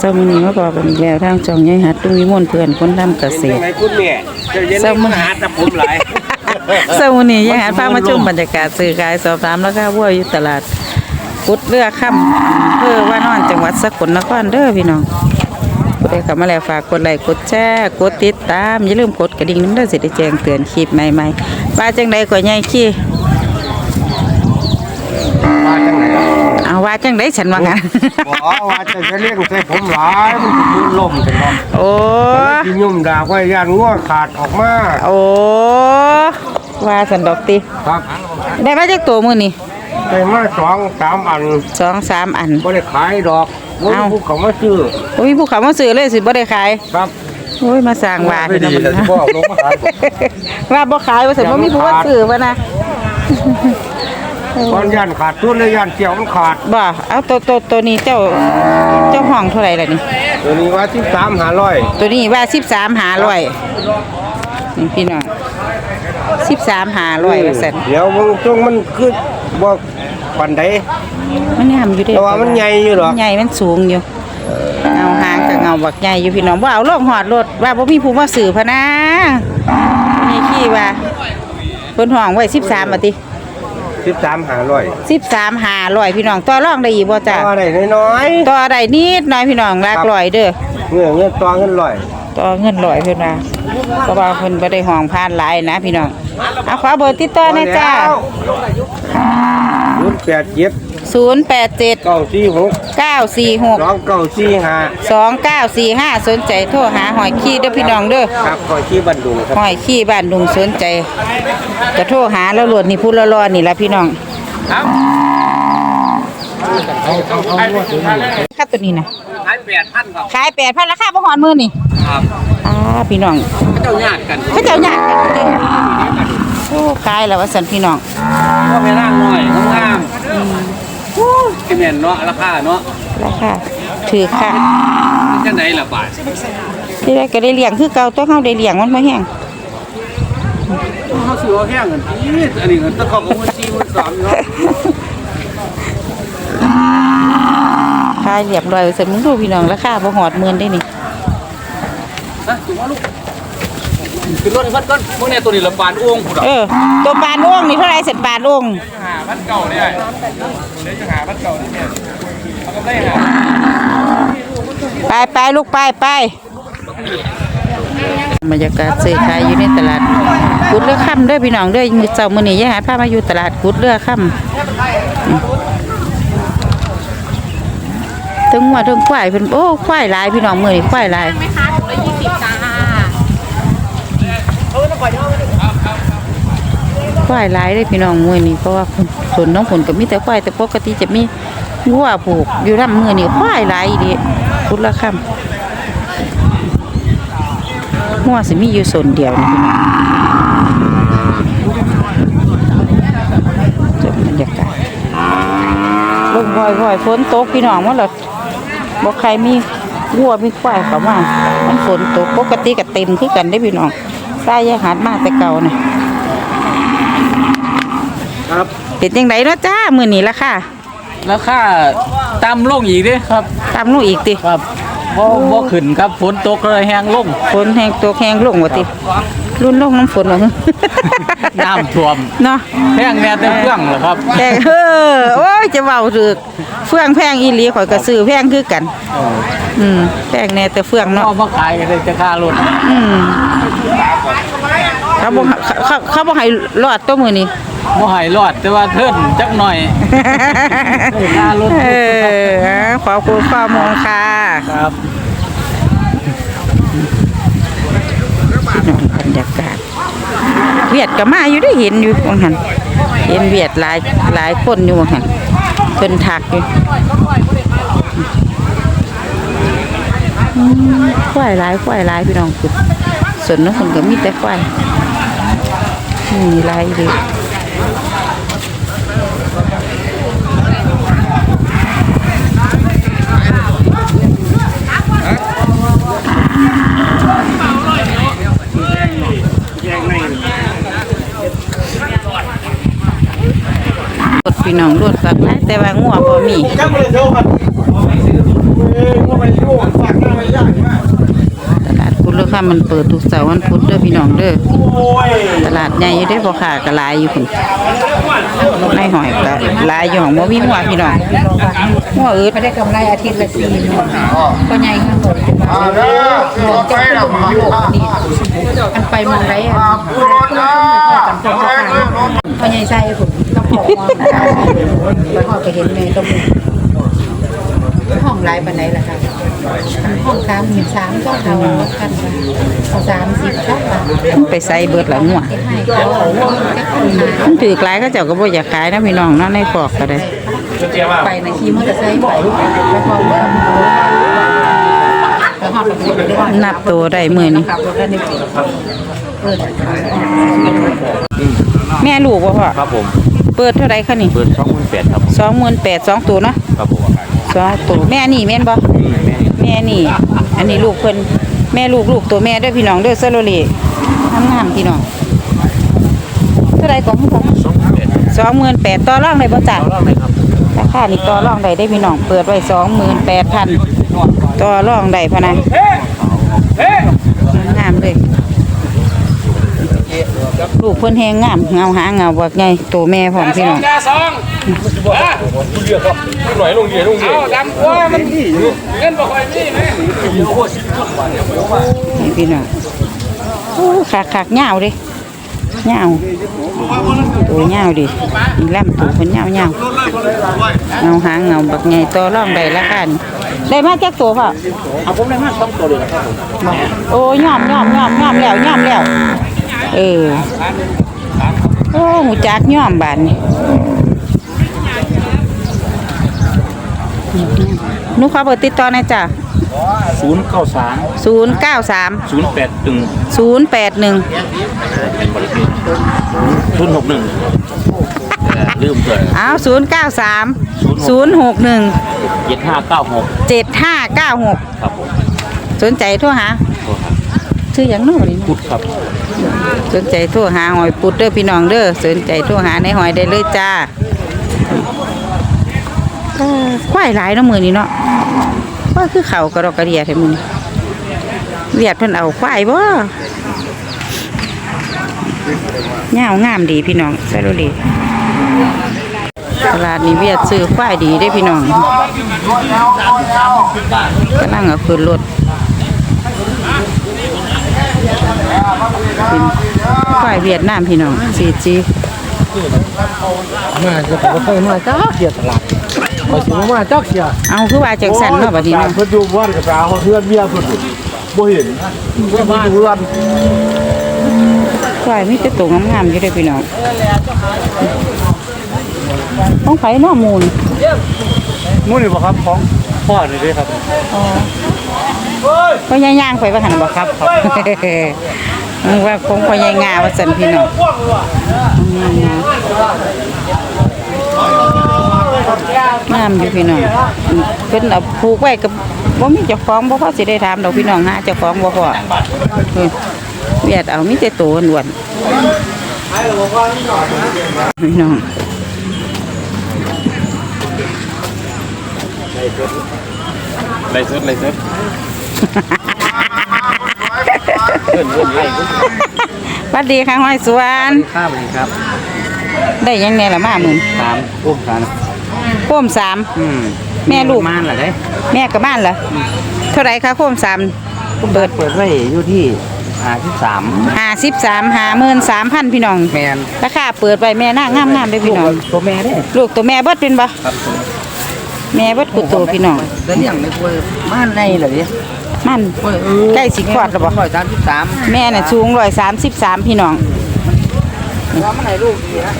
สามุนีมาบอกกันอีกแล้วทางจองยายหัดลุงวิมลเพื่อนคนทำเกษตรไหนคุณแม่เจะเย็นมาหาแตะผมหลายสามุนียายหัดพามาชมบรรยากาศซื้อขายสอบถามราคาวัวอยู่ตลาดกุดเรือค่ำอำเภอว่านอนจังหวัดสกลนครเด้อพี่น้องผู้ใดเข้ามาแล้วฝากกดไลค์กดแชร์กดติดตามอย่าลืมกดกระดิ่งน้ำเด้อสิได้แจ้งเตือนคลิปใหม่ๆว่าจังใดก็ใหญ่ขี้ มาจังไหน เอาว่า จังไดฉันว่างั้นบอกว่าจะจะเลี้ยงใส่ผมหลายมันจะยืนลมจังเนาะโอ้ที่ยุ่มดาไว้ย่านงัวขาดออกมาโอ้ว่าสันดอกติครับ ได้มาจากตัวมือนี่ได้มาสองสามอันสองสามอันบ่ได้ขายดอกบ่มีเอ้าผู้เขามาซื้อโอ้ยผู้เขามาซื้อเลยสิบ่ได้ขายครับโอ้ยมาสร้างว่าไม่ดีเลยที่พ่อเอาลงมาขายว่าบ่ขายว่าสิบ่มีผู้มาซื้อวะนะ ตอนย่านขาดทุนเลยย่านเกี่ยวมันขาด บ่เอาตัวตัวตัวนี้เจ้าเจ้าห้องเท่าไหร่ล่ะนี่ ตัวนี้ว่าที่สามหาร้อยตัวนี้ว่า13 500นี่พี่น้อง13 500ว่าซั่นเดี๋ยวมึงช่วงมันคือบ่ปันใดมันงามอยู่เด้แต่ว่ามันใหญ่อยู่หรอกใหญ่มันสูงอยู่เงาหางกับเงาบักใหญ่อยู่พี่น้องว่าเอาลงหอดรถว่าบ่มีผู้มาซื้อพะนะนี่ขี้ว่าเพิ่นห้องไว้13บาทติ สิบสามหาร้อย13 500พี่น้องต่อรองได้อีกบ่จ้ะต่อได้น้อยต่อได้นิดหน่อยพี่น้องหลักร้อยเด้อๆเงื่อเงื่อต่อเงินร้อยต่อเงินร้อยเพิ่นว่าเพราะว่าเพิ่นบ่ได้ห้องผ่านหลายนะพี่น้องเอาขอเบอร์ติดต่อหน่อยจ้ารุ่นแปดเจ็ด 087เก้าสี่หก946สองเก้าสี่ห้า2945สนใจโทรหาหอยขี้เด้อพี่น้องเด้อครับคอยที่บันดุงครับหอยขี้บ้านดุงสนใจจะโทรหาแล้วหลวดนี่พูดละรอนี่ละพี่น้องค่าตัวนี้นะขายแปดพันครับขายแปดพันราคาบ่หอนมือนี่ครับอ่าพี่น้องเจ้าญาติกันเขาเจ้าหยากกันอยู่เด้โอ้ขายแล้วว่าสันพี่น้องก็ไม่ร่างหน่อยงามไอ แม่นเนาะราคาเนาะราคาถือค่ะจะไหนล่ะบาทที่แรกก็ได้เลี้ยงคือเก่าต้องเฮาได้เลี้ยงมันบ่แห้งเขาซื้อเอาแห้งกันอีดอันนี้ก็ต้องเขาก็มันสี่มันสามเนาะขายเรียบร้อยว่าสันมึงดูพี่น้องราคาบ่หอดหมื่นได้นี่นะจุ๊บลูกขึ้นรถให้เพิ่นก่อนพวกเนี้ยตัวนี้ลำบานอ้วงพุ่นอะเออตัวปานโอ่งนี่เท่าไหร่เสร็จปานโอ่ง หาบ้านเก่าเนี่ยเดี๋ยวจะหาบ้านเก่านี่เนี่ยเขาก็ได้หาไปไปลูกไปไปบรรยากาศซื้อขายอยู่ในตลาดกุดเรือค่ำเด้อพี่น้องเด้อมือเจ้ามือนี้ยายหาพามาอยู่ตลาดกุดเรือค่ำอืมถึงว่าถึงควายเพิ่นโอ้ควายหลายพี่น้องมือนี้ควายหลาย ควายหลายเลยพี่น้องมือนี้เพราะว่าส่วนน้องผลก็มีแต่ควายแต่ปกติจะมีงัวผูกอยู่ลำมือนี้ควายหลายดีกุดเรือค่ำหัวสิมีอยู่ส่วนเดียวนี่พี่น้องจะบรรยากาศลงบ่อยๆฝนตกพี่น้องมันหรอบ่ใครมีวัวมีควายเข้ามามันฝนตกปกติก็เต็มคือกันได้พี่น้องสายยาหาดมาแต่เก่าน่ะ ครับเป็นจังไดเนาะจ้ามื้อนี้ล่ะค่ะราคาต่ำลงอีกเด้ครับตามลูกอีกติครับบ่บ่ขึ้นครับฝนตกเลยแห้งลงฝนแห้งตกแห้งลงว่าติรุ่นลงน้ำฝนว่าน้ำท่วมเนาะแห้งแน่แต่เครื่องเหรอครับแพงเออโอ้ยจะเว้าถึกเฟื่องแพงอีหลีข่อยก็ซื้อแพงคือกันอืมแพงแน่แต่เฟื่องเนาะเอามาขายกันเลยจะค่ารถอืมเขาบ่เขาเขาเขาบ่ให้รอดตัวมื้อนี้ บ่ให้รอดแต่ว่าเทิ่นจักหน่อยได้ค่ารถเออขอบคุณข้อมูลค่ะครับบรรยากาศเวียดก็มาอยู่ได้เห็นอยู่ว่าหั่นเห็นเวียดหลายหลายคนอยู่ว่าหั่นเพิ่นทักอยู่อืมควายหลายควายหลายพี่น้องคือส่วนนั้นเพิ่นก็มีแต่ควายมีหลายเด้อ พี่น้องรถกลับมาแต่ว่างัวบ่มีตลาดพุทธเลือค่ามันเปิดทุกเสาร์วันพุธเด้อพี่น้องเด้อตลาดใหญ่อยู่ได้อพอค่ะก็หลายอยู่คุณในหอยก็หลายอยู่ของบ่มีหัวพี่น้องหัวอืดไม่ได้กำไรอาทิตย์ละสี่หมื่นก็ใหญ่ขึ้นหลวงเจ้าคุณหมอโลกนี่อันไปเมืองไรอะคุณคุณกันพวกเขาเขาใหญ่ใส่ผม แล้วก็ไปเห็นแม่ต้องห้องไรปันไหนล่ะครับห้องสามสิบสามก็เขากันเขาสามสิบเท่าไปใส่เบิดละหัวให้เขาจะคนหามันถือกลายก็เจ้าก็บ่อยากขายนะพี่น้องเนาะในคอกก็ได้ไปในขี่มอเตอร์ไซค์ไปไปพร้อมกับแล้วห้องระเบิดนับตัวได้มื้อนี้ขับรถได้นปีเปิดแม่ลูกบ่พ่อครับผม เปิดเท่าไหร่คะนี่เปิดช่องคุณแปดครับ28,000สองตัวเนาะครับผมสองตัวแม่นี่แม่นบ่แม่นี่ อันนี้ลูกเพิ่นแม่ลูกลูกตัวแม่เด้อพี่น้องเด้อเซโลเลงามๆพี่น้องเท่าไหร่ของพ่อช่องคุณแปดสองหมื่นแปดต่อรองได้บ่จ้ะเอาเล่าเลยครับราคานี่ต่อรองได้ได้พี่น้องเปิดไว้สองหมื่นแปดพันต่อรองได้พะนะงามเลยลูก เพิ่นแหงงามเงาหางเงาบักใหญ่ตัวแม่พร้อมพี่น้องยาสองคุณเรียกครับหน่อยลงเดียลงเดียเอาดำกว่ามันดีเงินบ่ค่อยมีไหมนี่พี่น้องโอ้ขากขากๆเงาวเดิเงาวตัวเงาวดิอีลำตัวเพิ่นเงาวเงาวเงาหางเงาบักใหญ่ต่อรองได้ราคานี่ได้มาจักตัวพ่อเอาผมได้มาสองตัวเลยนะครับผมโอ้ย่อมย่อมย่อมย่อมแล้วย่อมแล้ว เออ โอ้หูจักย่อมบานนี่หนูขอเบอร์ติดต่อหน่อยจ้ะศูนย์เก้าสามศูนย์เก้าสามศูนย์แปดหนึ่งศูนย์แปดหนึ่งศูนย์หกหนึ่งลืมเลยอ้าวศูนย์เก้าสามศูนย์หกหนึ่งเจ็ดห้าเก้าหกเจ็ดห้าเก้าหกครับผมสนใจโทรหาชื่อหยังโน้นี่พุทธครับ สนใจโทรหาหอยปุดเด้อพี่น้องเด้อสนใจโทรหาในหอยได้เลยจ้าควายหลายเนาะมือนี้เนาะควายคือเขากระดอกกระเดียแท้มือเวียดเพิ่นเอาควายบ่เงางามดีพี่น้องใส่โรลีตลาดนี้เวียดซื้อควายดีได้พี่น้องกำลังเอาขึ้นรถ เป็นฝ่ายเวียดนามพี่น้องซีจีมาจะไปค่อยมาจ้าเสียตลาดพอสิมาจักเสียเอาคือว่าจังสันเนาะบัดนี้เนาะเพิ่นอยู่บ้านกับสาวเพื่อนเมียเพิ่นบ่เห็นเพิ่นมาดูรันฝ่ายมีแต่ตัวงามๆอยู่เด้อพี่น้องต้องไผเนาะมูลมื้อนี้บ่ครับของพ่อนี่เด้ครับก็ย่างๆไปว่าหั่นบ่ครับ มึงว่าคงพอยายงาว่าซั่นพี่น้องงามอยู่พี่น้องเพิ่นเอาผูกไว้กับบ่มีเจ้าของบ่พอสิได้ถามดอกพี่น้องหาเจ้าของบ่พอเอเวียดเอามีแต่ตัวอ้วนพี่น้องไรสุดไรสุด สวัสดีค่ะห้อยสวนครับครับได้ยังไงล่ะมาหมื่นสามอุ้มสามโคมสามอืมแม่ลูกมานล่ะเด้แม่กับบ้านเหรอเท่าไหรคะโคมสามเปิดเปิดไว้อยู่ที่53ห้าสิบสามห้าหมื่นสามพันพี่น้องแม่นราคาเปิดไว้แม่น่างามงามเลยพี่น้องตัวแม่เด้ลูกตัวแม่เบิดเป็นบ่ครับแม่เบิดกุดตัวพี่น้องแล้วเลี้ยงในกล้วยม่านในเหรอเด้ มันใกล้สิคลอดแล้วบ่133แม่น่ะสูงร้อยสามสิบสามพี่น้องว่ามันให้ลูกดีนะ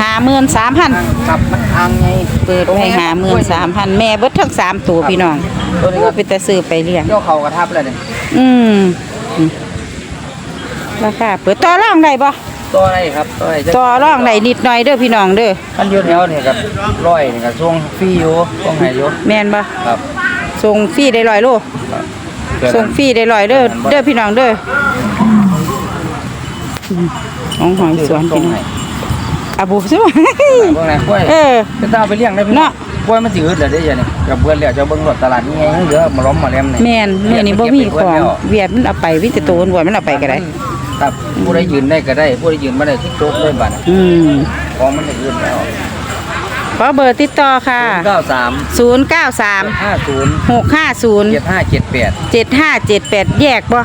ห้าหมื่นสามพันครับมันทางไงเปิดไว้ห้าหมื่นสามพันแม่เบิดทั้งสามตัวพี่น้องตัวนี้ก็เป็นแต่ซื้อไปเลี้ยงเจ้าเขากระทับแล้วเนี่ยอืมอืมราคาเปิดต่อรองได้ปะ ตัวอะไรครับตัวอะไรจะต่อรองได้นิดหน่อยเด้อพี่น้องเด้อมันอยู่แถวนี่กับร้อยนี่กับช่วงฟรีอยู่ช่วงไหนอยู่แม่นปะครับส่งฟรีได้ร้อยโลส่งฟรีได้ร้อยเด้อเด้อพี่น้องเด้ออืมของหอยสวนพี่น้องอาบูใช่ไหมพวกไหนกล้วยเออจะต้องเอาไปเลี้ยงได้พี่เนาะ กล้วยมันสิอึดแล้วเด้อเนี่ยกับเพื่อนแล้วจะเบิ่งรถตลาดนี่ไงเหลือมาล้อมมาแลมนี่แม่นมื้อนี้บ่มีของเวียดมันเอาไปวิจโตนบ่มันเอาไปก็ได้ ครับผู้ใดยืนได้ก็ได้ผู้ใดยืนบ่ได้ที่โต๊ะด้วยบัดน่ะอืมของมันจะอึดแล้วขอเบอร์ติดต่อค่ะ93 093 50 650 7578 7578 แยกบ่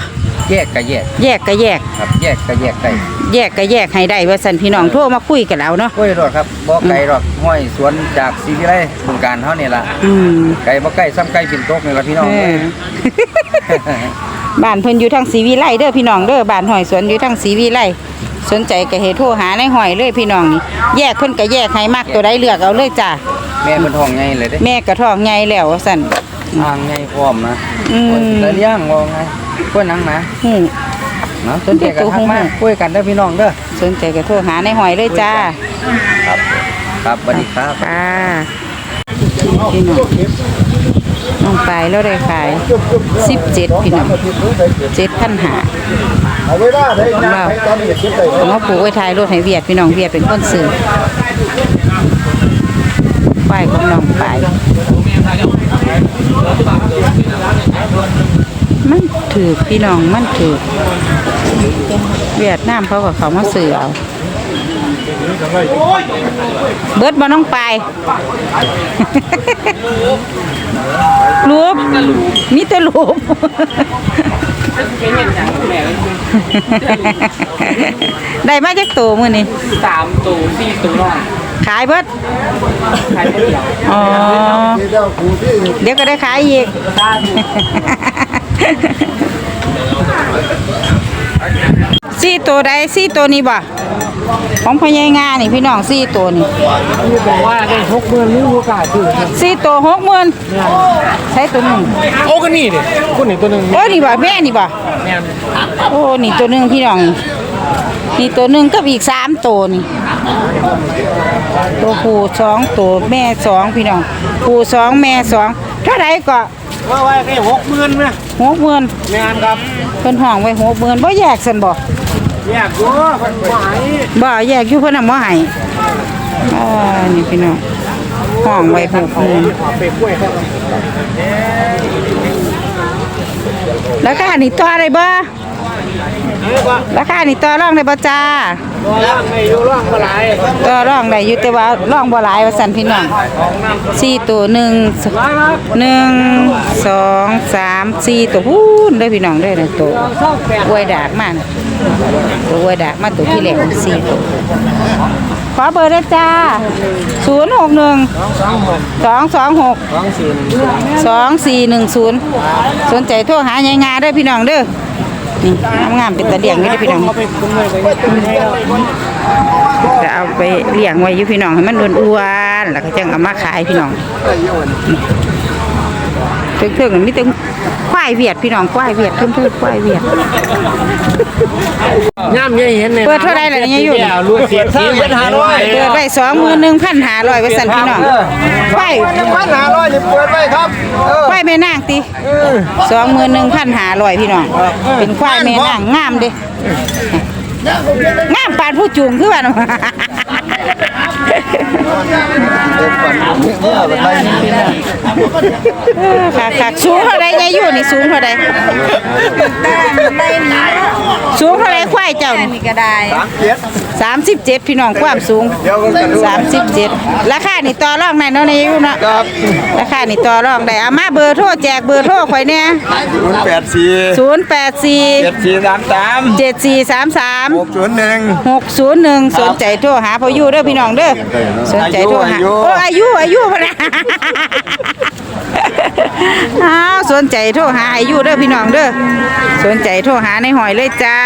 แยกก็แยกแยกก็แยก ครับ แยกก็แยกได้แยกก็แยกให้ได้ว่าซั่นพี่น้องโทรมาคุยกันเอาเนาะกล้วยรอดครับบ่ไกลหรอกห้อยสวนจากศรีวิไลบึงการเฮานี่ล่ะอืมไกลบ่ไกลซ้ำไกลปิ่นโตกนี่ล่ะพี่น้องเอเอ้อย บ้านเพิ่นอยู่ทางศรีวิไลเด้อพี่น้องเด้อบ้านหอยสวนอยู่ทางศรีวิไลสนใจก็ให้โทรหาในหอยเลยพี่น้องนี่แยกเพิ่นก็แยกให้มักตัวใดเลือกเอาเลยจ้าแม่เพิ่นท้องใหญ่เลยเด้แม่กระท้องใหญ่แล้วว่าซั่นทางใหญ่พร้อมนะอืมแต่เลี้ยงว่าไงกล้วยหนังหนะฮู้เนาะสนใจกันทักมาคุยกันเด้อพี่น้องเด้อสนใจก็โทรหาในหอยเลยจ้า ครับครับสวัสดีครับค่ะพี่น้อง น้องไปแล้วได้ขาย17พี่น้อง7,500เอาไว้ได้ได้นะตอนนี้คิดได้ผมมาปลูกไว้ท้ายรถให้เวียดพี่น้องเวียดเป็นคนซื้อป้ายของน้องป้ายมันถือพี่น้องมันถือเวียดนามเขากับเขามาซื้อเอาเบิดมาน้องปลาย รูปมีแต่รูปได้มาจากตัวมือนี่สามตูสี่ตูน้องขายเบิดใครเดียวอ๋อที่เจ้าครูที่เดี๋ยวก็ได้ขายอีก สี่ตัวใดสี่ตัวนี้บ่ของพญายงานี่พี่น้องสี่ตัวนี่บอกว่าได้หกหมื่นนี่โอกาสถือสี่ตัวหกหมื่นใช้ตัวหนึ่งโอ้ก็นี่ดิคนนี้ตัวหนึ่งโอ้นี่บ่แม่นี่บ่แม่นโอ้นี่ตัวหนึ่งพี่น้องนี่ตัวหนึ่งกับอีกสามตัวนี่ตัวผู้สองตัวแม่สองพี่น้องผู้สองแม่สองเท่าไหรก็ว่าไว้ได้หกหมื่นไหมหกหมื่นแม่นครับเพิ่นห้องไว้หกหมื่นบ่แยกสันบ่ แยกอยู่คนหมายบ่แยกอยู่เพิ่นน่ะบ่ให้อ่านี่พี่น้องห้องไว้หกหมื่นเป็ดกล้วยครับราคานี่ต่อะไรบ่ ราคานี่ต่อรองได้บ่จ้าตัวล่างไม่อยู่ล่างเมื่อไหร่ต่อรองได้อยู่แต่ว่ารองบ่หลายว่าซั่นพี่น้องสี่ตัวหนึ่งมาครับหนึ่งสองสามสี่ตัวพูนเด้อพี่น้องเด้อนะตัวชอบแปดอวยดากมันตัวอวยดากมาตัวที่แรกสี่ตัวขอเบอร์ด้วยจ้าศูนย์หกหนึ่งสองหกสองสองหกสองสี่สองสี่หนึ่งศูนย์สนใจโทรหายายงาเด้อพี่น้องเด้อ นี่งามๆเป็นตะเลียงนี่เด้อพี่น้องจะเอาไปเลี้ยงไว้อยู่พี่น้องให้มันอ้วนๆแล้วก็จังเอามาขายพี่น้องเถิงๆมีแต่ควายเวียดพี่น้องควายเวียดเพิ่มๆควายเวียด ย่ำเนี่ยเห็นเนี่ยเปิดเท่าไหร่ล่ะเนี่ยอยู่รู้เสียทีเป็นห้าร้อยเปิดไว้สองหมื่นหนึ่งพันหาร้อยไว้สั่นพี่น้องควายพันห้าร้อยนี่เปิดไว้ครับเออควายแม่นางติสองหมื่นหนึ่งพันหาร้อยพี่น้องเป็นควายแม่นางงามเด้งามปานผู้จูงคือว่าเนาะเออ ค่ะค่ะสูงเท่าไรยายอยู่นี่สูงเท่าไรสูงเท่าไรควายเจ้านี่ก็ได้สามสิบเจ็ดพี่น้องความสูงสามสิบเจ็ดราคานี่ต่อรองได้เนาะนายอยู่เนาะครับราคานี่ต่อรองได้เอามาเบอร์โทรแจกเบอร์โทรข่อยเนี่ยศูนย์แปดสี่ศูนย์แปดสี่เจ็ดสี่สามสามเจ็ดสี่สามสามหกศูนย์หนึ่งหกศูนย์หนึ่งสนใจโทรหาพ่ออยู่เด้อพี่น้องเด้อสนใจโทรหาอายุโอ้อายุอายุพะนะอ้าวสนใจโทรหาอายุเด้อพี่น้องเด้อสนใจโทรหาในหอยเลยจ้า